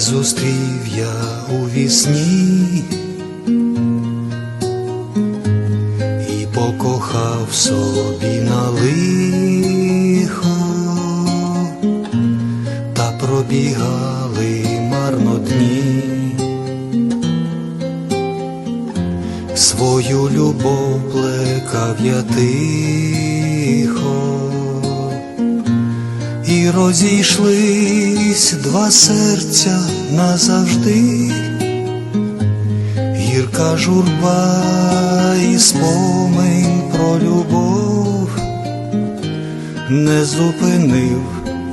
Зустрів я у вісні і покохав собі на лихо, та пробігали марно дні. Свою любов плекав я тихо, розійшлись два серця назавжди, гірка журба і спомин про любов не зупинив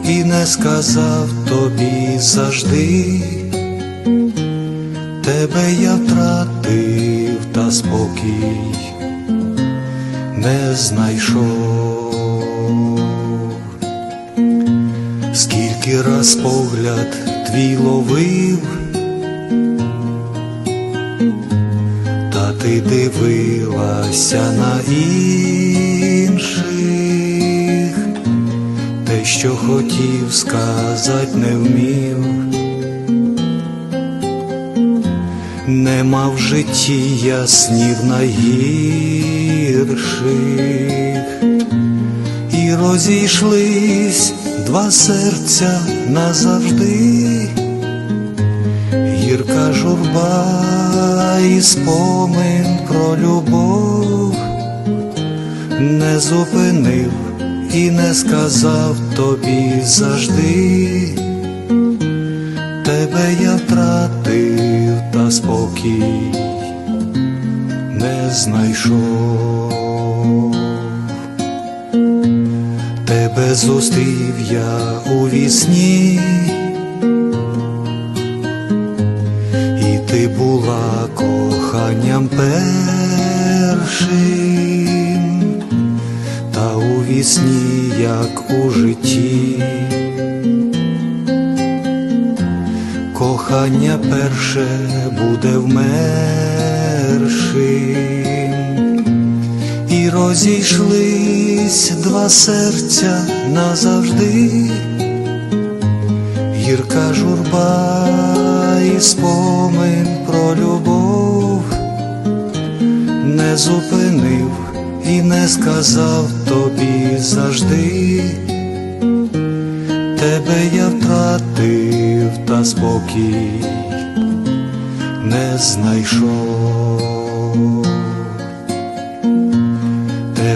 і не сказав тобі завжди. Тебе я втратив, та спокій не знайшов. Скільки раз погляд твій ловив, та ти дивилася на інших, те, що хотів сказать, не вмів. Нема в житті яснів найгірших, і розійшлись два серця назавжди, гірка журба і спомин про любов не зупинив і не сказав тобі завжди. Тебе я втратив, та спокій не знайшов. Тебе зустрів я у вісні, і ти була коханням першим, та у вісні, як у житті. Кохання перше буде вмершим, розійшлись два серця назавжди, гірка журба і спомин про любов не зупинив і не сказав тобі завжди. Тебе я втратив, та спокій не знайшов.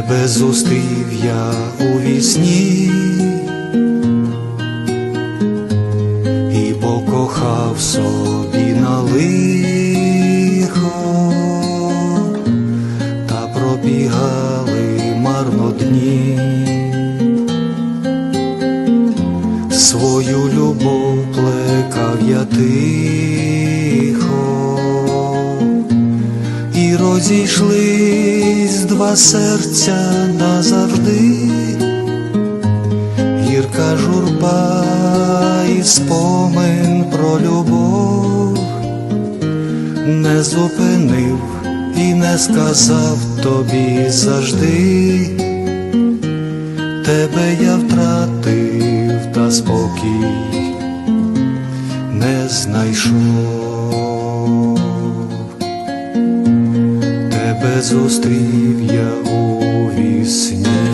Тебе зустрів я у вісні. І покохав собі на лихо, та пробігали марно дні. Свою любов плекав я тихо, розійшлись два серця назавжди, гірка журба і спомин про любов не зупинив і не сказав тобі завжди. Тебе я втратив, та спокій не знайшов. зустрів я у вісні.